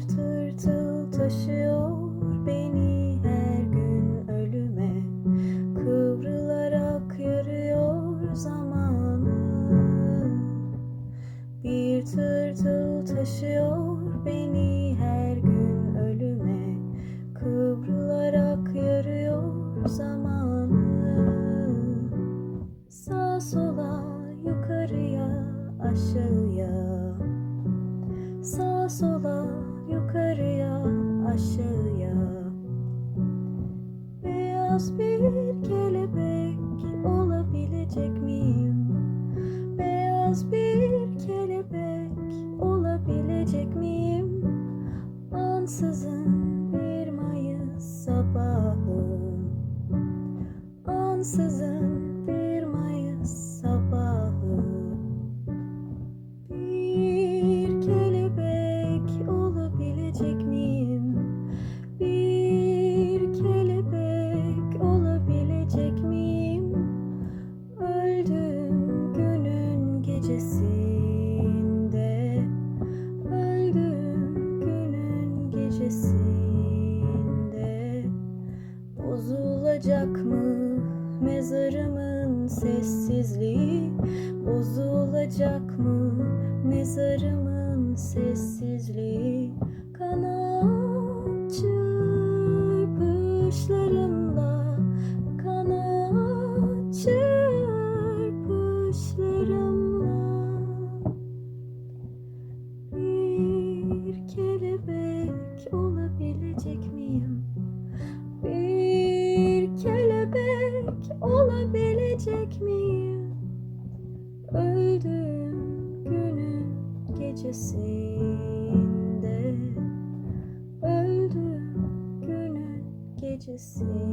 Bir tırtıl taşıyor beni her gün ölüme. Kıvrılarak yürüyor zamanı. Bir tırtıl taşıyor beni her gün ölüme. Kıvrılarak yürüyor zamanı. Sağa sola yukarıya aşağıya sola yukarıya aşağıya Beyaz bir kelebek olabilecek miyim? Beyaz bir kelebek olabilecek miyim? Ansızın bir Mayıs sabahı Ansızın gecesinde Öldüm günün gecesinde. Bozulacak mı mezarımın sessizliği? Bozulacak mı mezarımın sessizliği? Kanat olabilecek miyim? Öldüm günün gecesinde Öldüm günün gecesinde